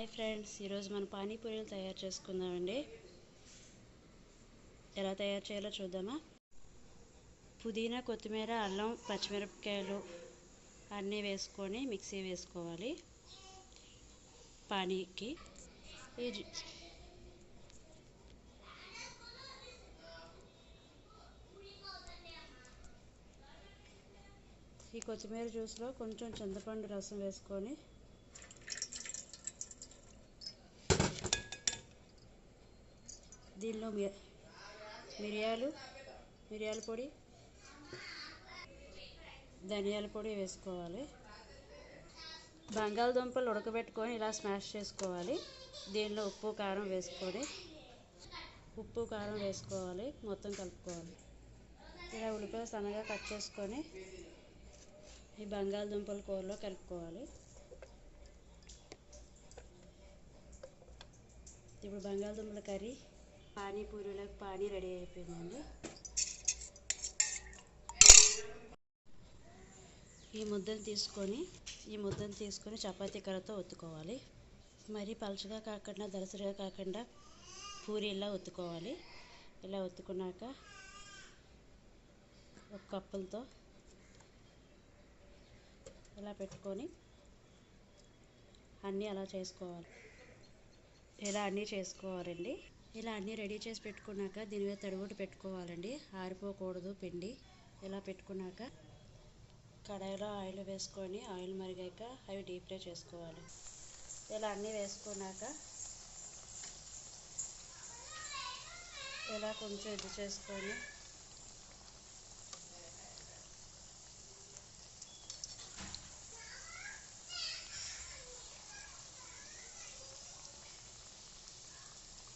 Hi friends ఈరోజు మనం పానీపూరీలు తయారు చేసుకుందామండి. ఎలా తయారు చేయాలో చూద్దామా? పుదీనా కొత్తిమీర అల్లం పచ్చిమిరపకాయలు అన్నీ వేసుకొని మిక్సీ వేసుకోవాలి పానీకి. ఈ ఈ కొత్తిమీర జ్యూస్లో కొంచెం చింతపండు రసం వేసుకొని దీనిలో మి- మిరియాలు మిరియాల పొడి ధనియాల పొడి వేసుకోవాలి. బంగాళదుంపలు ఉడకబెట్టుకొని ఇలా స్మాష్ చేసుకోవాలి. దీనిలో ఉప్పు కారం వేసుకొని ఉప్పు కారం వేసుకోవాలి. మొత్తం కలుపుకోవాలి. ఇలా ఉల్లిపాయ సన్నగా కట్ చేసుకొని ఈ బంగాళదుంపల కూరలో కలుపుకోవాలి. ఇప్పుడు బంగాళదుంపల కర్రీ పానీపూరిలోకి పానీ రెడీ అయిపోయిందండి. ఈ ముద్దను తీసుకొని ఈ ముద్దను తీసుకొని చపాతీ కర్రతో ఒత్తుకోవాలి. మరీ పలుచగా కాకుండా దరసరిగా కాకుండా పూరీలా ఒత్తుకోవాలి. ఇలా ఒత్తుకున్నాక ఒక కప్పులతో ఇలా పెట్టుకొని అన్నీ అలా చేసుకోవాలి. ఇలా అన్నీ చేసుకోవాలండి? ఇలా అన్నీ రెడీ చేసి పెట్టుకున్నాక దీని మీద తడిబొట్టు పెట్టుకోవాలండి. ఆరిపోకూడదు పిండి. ఇలా పెట్టుకున్నాక కడాయిలో ఆయిల్ వేసుకొని ఆయిల్ మరిగాక అవి డీప్ ఫ్రై చేసుకోవాలి. ఇలా అన్నీ వేసుకున్నాక ఇలా కొంచెం ఇది చేసుకొని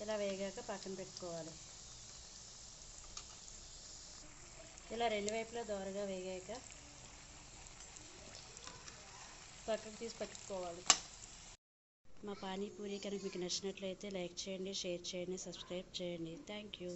ఇలా వేగాక పక్కన పెట్టుకోవాలి. ఇలా రెండు వైపులా దోరగా వేగాక పక్కకు తీసి పెట్టుకోవాలి. మా పానీపూరి కనుక మీకు నచ్చినట్లయితే లైక్ చేయండి షేర్ చేయండి సబ్స్క్రైబ్ చేయండి. Thank you.